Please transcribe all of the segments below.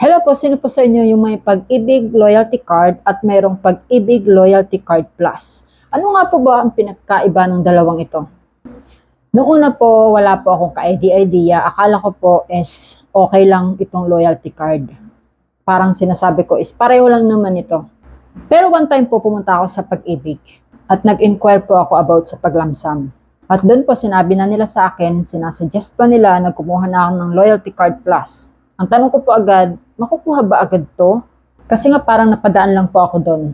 Hello po, sino po sa inyo yung may pag-ibig loyalty card at mayroong pag-ibig loyalty card plus? Ano nga po ba ang pinagkaiba ng dalawang ito? Noong una po, wala po akong ka-idea. Akala ko po is okay lang itong loyalty card. Parang sinasabi ko is pareho lang naman ito. Pero one time po pumunta ako sa pag-ibig at nag-inquire po ako about sa paglamsam. At doon po sinabi na nila sa akin, sinasuggest pa nila na kumuha na ako ng loyalty card plus. Ang tanong ko po agad, makukuha ba agad to? Kasi nga parang napadaan lang po ako doon.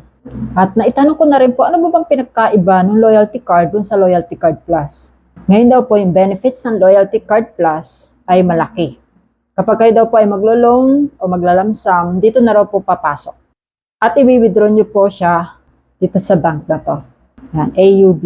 At naitanong ko na rin po, ano ba bang pinagkaiba ng loyalty card dun sa loyalty card plus? Ngayon daw po, yung benefits ng loyalty card plus ay malaki. Kapag kayo daw po ay maglo-loan o maglalamsam, dito na raw po papasok. At i-withdraw nyo po siya dito sa bank na to. Yan, AUB.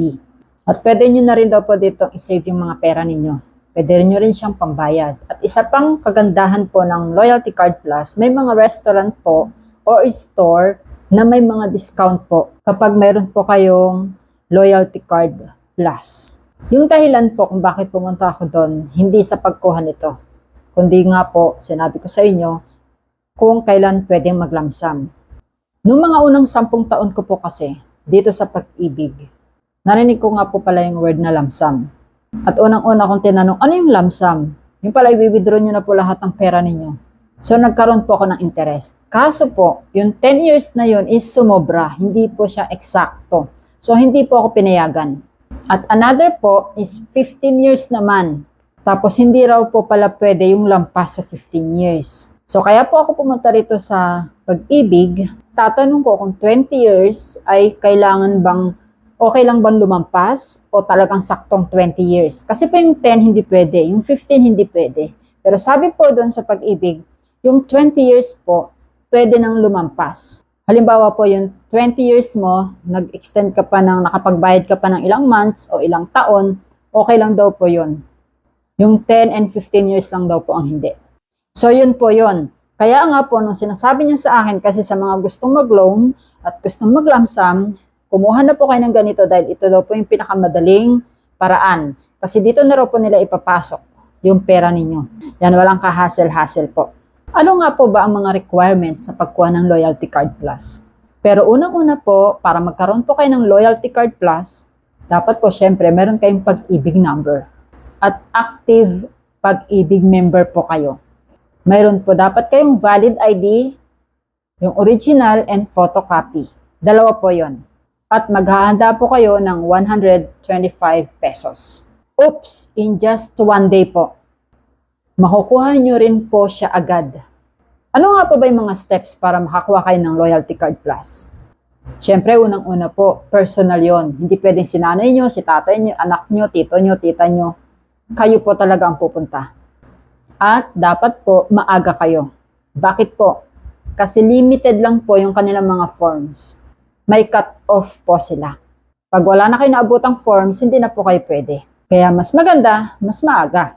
At pwede nyo na rin daw po dito i-save yung mga pera ninyo. Pwede nyo rin siyang pambayad. At isa pang kagandahan po ng Loyalty Card Plus, may mga restaurant po or store na may mga discount po kapag mayroon po kayong Loyalty Card Plus. Yung dahilan po kung bakit pumunta ako doon, hindi sa pagkuha nito. Kundi nga po, sinabi ko sa inyo, kung kailan pwedeng maglamsam. Noong mga unang sampung taon ko po kasi, dito sa pag-ibig, narinig ko nga po pala yung word na lamsam. At unang-una kong tinanong, ano yung lamsam? Yung pala, i-withdraw nyo na po lahat ng pera ninyo. So, nagkaroon po ako ng interest. Kaso po, yung 10 years na yun is sumobra. Hindi po siya eksakto. So, hindi po ako pinayagan. At another po is 15 years naman. Tapos, hindi raw po pala pwede yung lampas sa 15 years. So, kaya po ako pumunta rito sa pag-ibig. Tatanong ko kung 20 years ay kailangan bang okay lang bang lumampas o talagang saktong 20 years? Kasi po yung 10 hindi pwede, yung 15 hindi pwede. Pero sabi po doon sa pag-ibig, yung 20 years po, pwede nang lumampas. Halimbawa po yung 20 years mo, nag-extend ka pa ng, nakapagbayad ka pa ng ilang months o ilang taon, okay lang daw po yun. Yung 10 and 15 years lang daw po ang hindi. So yun po yun. Kaya nga po, nung sinasabi niya sa akin, kasi sa mga gustong mag-loan at gustong maglamsam, kumuha na po kayo ng ganito dahil ito daw po yung pinakamadaling paraan. Kasi dito na raw po nila ipapasok yung pera ninyo. Yan, walang ka-hassle-hassle po. Ano nga po ba ang mga requirements sa pagkuha ng Loyalty Card Plus? Pero unang-una po, para magkaroon po kayo ng Loyalty Card Plus, dapat po syempre meron kayong pag-ibig number. At active pag-ibig member po kayo. Mayroon po dapat kayong valid ID, yung original and photocopy. Dalawa po yon at maghahanda po kayo ng 125 pesos. Oops, in just one day po. Makukuha nyo rin po siya agad. Ano nga po ba yung mga steps para makakuha kayo ng Loyalty Card Plus? Siyempre, unang-una po, personal yon. Hindi pwedeng si nanay nyo, si tatay nyo, anak nyo, tito nyo, tita nyo. Kayo po talaga ang pupunta. At dapat po, maaga kayo. Bakit po? Kasi limited lang po yung kanilang mga forms may cut-off po sila. Pag wala na kayo naabutang forms, hindi na po kayo pwede. Kaya mas maganda, mas maaga.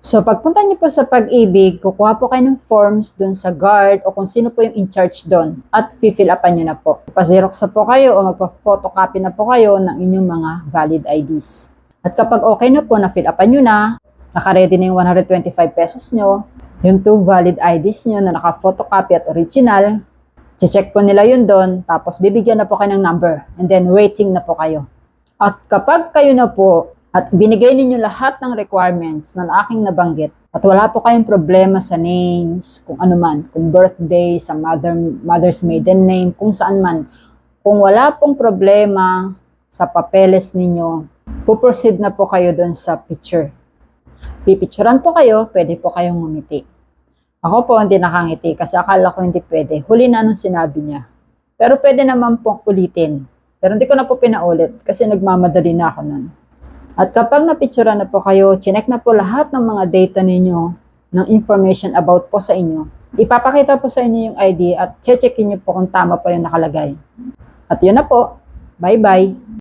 So pagpunta niyo po sa pag-ibig, kukuha po kayo ng forms doon sa guard o kung sino po yung in charge doon at fill upan niyo na po. Pa-xerox na po kayo o magpa-photocopy na po kayo ng inyong mga valid IDs. At kapag okay na po, na-fill upan niyo na, naka-ready na yung 125 pesos nyo, yung two valid IDs nyo na naka-photocopy at original, check po nila yun doon, tapos bibigyan na po kayo ng number, and then waiting na po kayo. At kapag kayo na po, at binigay ninyo lahat ng requirements na aking nabanggit, at wala po kayong problema sa names, kung ano man, kung birthday, sa mother, mother's maiden name, kung saan man, kung wala pong problema sa papeles ninyo, puproceed na po kayo doon sa picture. Pipicturan po kayo, pwede po kayong ngumiti. Ako po hindi nakangiti kasi akala ko hindi pwede. Huli na nung sinabi niya. Pero pwede naman pong ulitin. Pero hindi ko na po pinaulit kasi nagmamadali na ako nun. At kapag napictura na po kayo, chinek na po lahat ng mga data ninyo, ng information about po sa inyo, ipapakita po sa inyo yung ID at checkin niyo po kung tama po yung nakalagay. At yun na po. Bye-bye.